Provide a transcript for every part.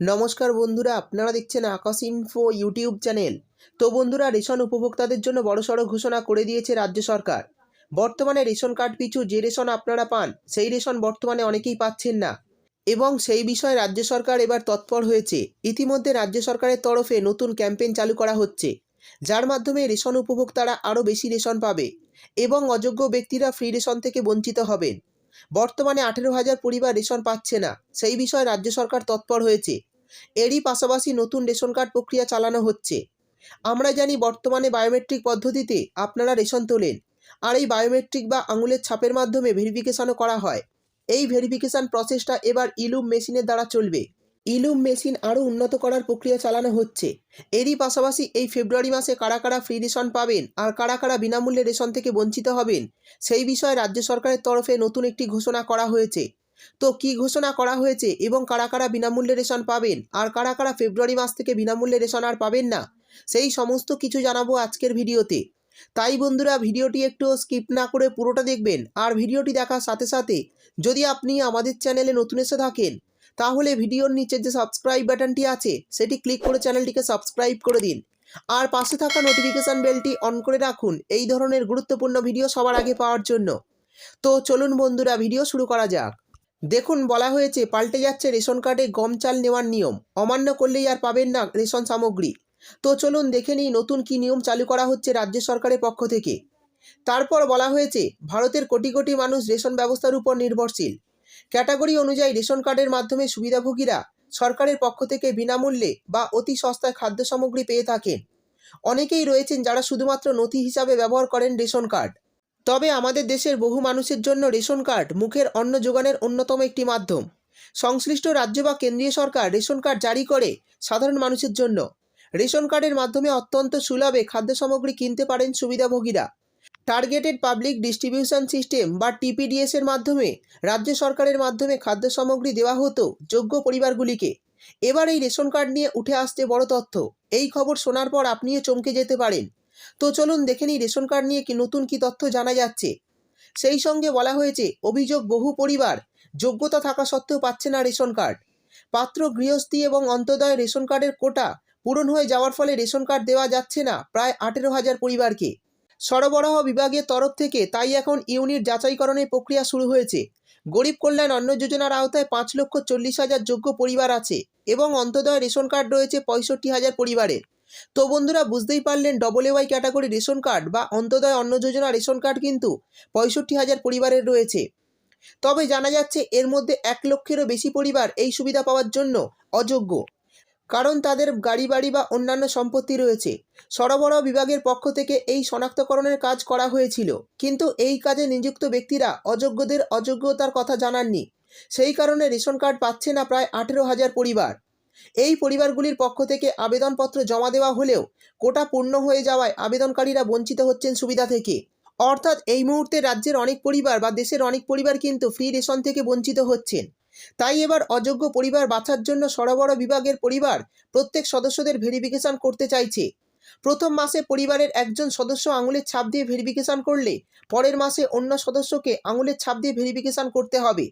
নমস্কার বন্ধুরা, আপনারা দেখছেন আকাশ ইনফো ইউটিউব চ্যানেল তো বন্ধুরা, রেশন উপভোক্তাদের জন্য বড়সড় ঘোষণা করে দিয়েছে রাজ্য সরকার। বর্তমানে রেশন কার্ড পিছু যে রেশন আপনারা পান, সেই রেশন বর্তমানে অনেকেই পাচ্ছেন না। এবং সেই বিষয়ে রাজ্য সরকার এবার তৎপর হয়েছে। ইতিমধ্যে রাজ্য সরকারের তরফে নতুন ক্যাম্পেইন চালু করা হচ্ছে। যার মাধ্যমে রেশন উপভোক্তারা আরও বেশি রেশন পাবে এবং অযোগ্য ব্যক্তিরা ফ্রি রেশন থেকে বঞ্চিত হবেন। বর্তমানে আঠেরো হাজার পরিবার রেশন পাচ্ছে না। সেই বিষয়ে রাজ্য সরকার তৎপর হয়েছে। এরই পাশাপাশি নতুন রেশন কার্ড প্রক্রিয়া চালানো হচ্ছে। আমরা জানি বর্তমানে বায়োমেট্রিক পদ্ধতিতে আপনারা রেশন তোলেন। আর এই বায়োমেট্রিক বা আঙুলের ছাপের মাধ্যমে ভেরিফিকেশনও করা হয়। এই ভেরিফিকেশন প্রসেসটা এবার ইলুম মেশিনের দ্বারা চলবে। ইলুম মেশিন আরও উন্নত করার প্রক্রিয়া চালানো হচ্ছে। এরই পাশাপাশি এই ফেব্রুয়ারি মাসে কারা কারা ফ্রি রেশন পাবেন আর কারা কারা বিনামূল্যে রেশন থেকে বঞ্চিত হবেন, সেই বিষয়ে রাজ্য সরকারের তরফে নতুন একটি ঘোষণা করা হয়েছে। তো কি ঘোষণা করা হয়েছে এবং কারা কারা বিনামূল্যে রেশন পাবেন আর কারা কারা ফেব্রুয়ারি মাস থেকে বিনামূল্যে রেশন আর পাবেন না, সেই সমস্ত কিছু জানাব আজকের ভিডিওতে। তাই বন্ধুরা, ভিডিওটি একটু স্কিপ না করে পুরোটা দেখবেন আর ভিডিওটি দেখার সাথে সাথে যদি আপনি আমাদের চ্যানেলে নতুন এসে থাকেন তাহলে ভিডিওর নিচে যে সাবস্ক্রাইব বাটনটি আছে, সেটি ক্লিক করে চ্যানেলটিকে সাবস্ক্রাইব করে দিন। আর পাশে থাকা নোটিফিকেশান বেলটি অন করে রাখুন, এই ধরনের গুরুত্বপূর্ণ ভিডিও সবার আগে পাওয়ার জন্য। তো চলুন বন্ধুরা ভিডিও শুরু করা যাক। দেখুন, বলা হয়েছে, পাল্টে যাচ্ছে রেশন কার্ডে গম চাল নেওয়ার নিয়ম। অমান্য করলেই আর পাবেন না রেশন সামগ্রী। তো চলুন দেখে নিই নতুন কি নিয়ম চালু করা হচ্ছে রাজ্য সরকারের পক্ষ থেকে। তারপর বলা হয়েছে, ভারতের কোটি কোটি মানুষ রেশন ব্যবস্থার উপর নির্ভরশীল। ক্যাটাগরি অনুযায়ী রেশন কার্ডের মাধ্যমে সুবিধাভোগীরা সরকারের পক্ষ থেকে বিনামূল্যে বা অতি সস্তায় খাদ্য সামগ্রী পেয়ে থাকেন। অনেকেই রয়েছেন যারা শুধুমাত্র নথি হিসাবে ব্যবহার করেন রেশন কার্ড। তবে আমাদের দেশের বহু মানুষের জন্য রেশন কার্ড মুখের অন্ন যোগানের অন্যতম একটি মাধ্যম। সংশ্লিষ্ট রাজ্য বা কেন্দ্রীয় সরকার রেশন কার্ড জারি করে সাধারণ মানুষের জন্য। রেশন কার্ডের মাধ্যমে অত্যন্ত সুলভে খাদ্য সামগ্রী কিনতে পারেন সুবিধাভোগীরা। টার্গেটেড পাবলিক ডিস্ট্রিবিউশন সিস্টেম বা টিপিডিএস এর মাধ্যমে রাজ্য সরকারের মাধ্যমে খাদ্য সামগ্রী দেওয়া হতো যোগ্য পরিবারগুলিকে। এবার এই রেশন কার্ড নিয়ে উঠে আসছে বড় তথ্য। এই খবর শোনার পর আপনিও চমকে যেতে পারেন। তো চলুন দেখে নিই রেশন কার্ড নিয়ে কি নতুন কি তথ্য জানা যাচ্ছে। সেই সঙ্গে বলা হয়েছে, অভিযোগ বহু পরিবার যোগ্যতা থাকা সত্ত্বেও পাচ্ছে না রেশন কার্ড। পাত্র, গৃহস্থী এবং অন্তদয় রেশন কার্ডের কোটা পূরণ হয়ে যাওয়ার ফলে রেশন কার্ড দেওয়া যাচ্ছে না প্রায় আঠেরো হাজার পরিবারকে। সরবরাহ বিভাগের তরফ থেকে তাই এখন ইউনিট যাচাইকরণের প্রক্রিয়া শুরু হয়েছে। গরিব কল্যাণ অন্ন যোজনার আওতায় পাঁচ লক্ষ চল্লিশ হাজার যোগ্য পরিবার আছে এবং অন্তদয় রেশন কার্ড রয়েছে পঁয়ষট্টি হাজার পরিবারের। তো বন্ধুরা, বুঝতেই পারলেন double AY category ration card বা অন্তদয় অন্ন যোজনা রেশন কার্ড কিন্তু পঁয়ষট্টি হাজার পরিবারের রয়েছে। তবে জানা যাচ্ছে এর মধ্যে এক লক্ষেরও বেশি পরিবার এই সুবিধা পাওয়ার জন্য অযোগ্য। কারণ তাদের গাড়ি বাড়ি বা অন্যান্য সম্পত্তি রয়েছে। সরবরাহ বিভাগের পক্ষ থেকে এই শনাক্তকরণের কাজ করা হয়েছিল। কিন্তু এই কাজে নিযুক্ত ব্যক্তিরা অযোগ্যদের অযোগ্যতার কথা জানাননি। সেই কারণে রেশন কার্ড পাচ্ছে না প্রায় আঠেরো হাজার পরিবার। এই পরিবারগুলির পক্ষ থেকে আবেদনপত্র জমা দেওয়া হলেও কোটা পূর্ণ হয়ে যাওয়ায় আবেদনকারীরা বঞ্চিত হচ্ছেন সুবিধা থেকে। অর্থাৎ এই মুহূর্তে রাজ্যের অনেক পরিবার বা দেশের অনেক পরিবার কিন্তু ফ্রি রেশন থেকে বঞ্চিত হচ্ছেন। তাই এবার অযোগ্য পরিবার বাছার জন্য সরবরাহ বিভাগের পরিবার প্রত্যেক সদস্যদের ভেরিফিকেশন করতে চাইছে। প্রথম মাসে পরিবারের একজন সদস্য আঙুলের ছাপ দিয়ে ভেরিফিকেশন করলে পরের মাসে অন্য সদস্যকে আঙুলের ছাপ দিয়ে ভেরিফিকেশন করতে হবে।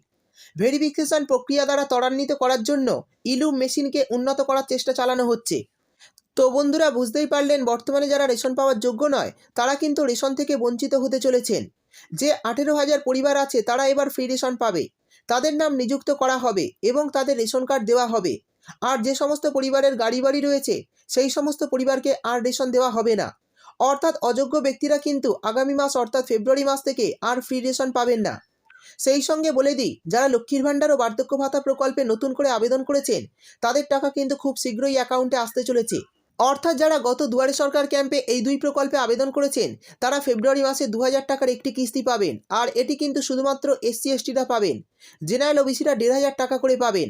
ভেরিফিকেশন প্রক্রিয়া দ্বারা ত্বরান্বিত করার জন্য ইলুম মেশিনকে উন্নত করার চেষ্টা চালানো হচ্ছে। তো বন্ধুরা, বুঝতেই পারলেন, বর্তমানে যারা রেশন পাওয়ার যোগ্য নয়, তারা কিন্তু রেশন থেকে বঞ্চিত হতে চলেছেন। যে আঠেরো হাজার পরিবার আছে, তারা এবার ফ্রি রেশন পাবে। তাদের নাম নিযুক্ত করা হবে এবং তাদের রেশন কার্ড দেওয়া হবে। আর যে সমস্ত পরিবারের গাড়ি বাড়ি রয়েছে, সেই সমস্ত পরিবারকে আর রেশন দেওয়া হবে না। অর্থাৎ অযোগ্য ব্যক্তিরা কিন্তু আগামী মাস অর্থাৎ ফেব্রুয়ারি মাস থেকে আর ফ্রি রেশন পাবেন না। সেই সঙ্গে বলে দিই, যারা লক্ষ্মীর ভাণ্ডার ও বার্ধক্য ভাতা প্রকল্পে নতুন করে আবেদন করেছেন, তাদের টাকা কিন্তু খুব শীঘ্রই অ্যাকাউন্টে আসতে চলেছে। অর্থাৎ যারা গত দুয়ারে সরকার ক্যাম্পে এই দুই প্রকল্পে আবেদন করেছেন, তারা ফেব্রুয়ারি মাসে দু হাজার টাকার একটি কিস্তি পাবেন। আর এটি কিন্তু শুধুমাত্র এসসি, এসটিরা পাবেন। জেনারেল ওবিসিরা দেড় হাজার টাকা করে পাবেন।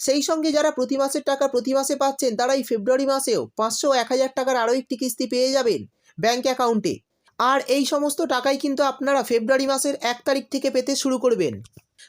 সেই সঙ্গে যারা প্রতি মাসের টাকা প্রতি মাসে পাচ্ছেন তারা এই ফেব্রুয়ারি মাসেও পাঁচশো, এক হাজার টাকার আরও একটি কিস্তি পেয়ে যাবেন ব্যাংক অ্যাকাউন্টে। আর এই সমস্ত টাকাই কিন্তু আপনারা ফেব্রুয়ারি মাসের এক তারিখ থেকে পেতে শুরু করবেন।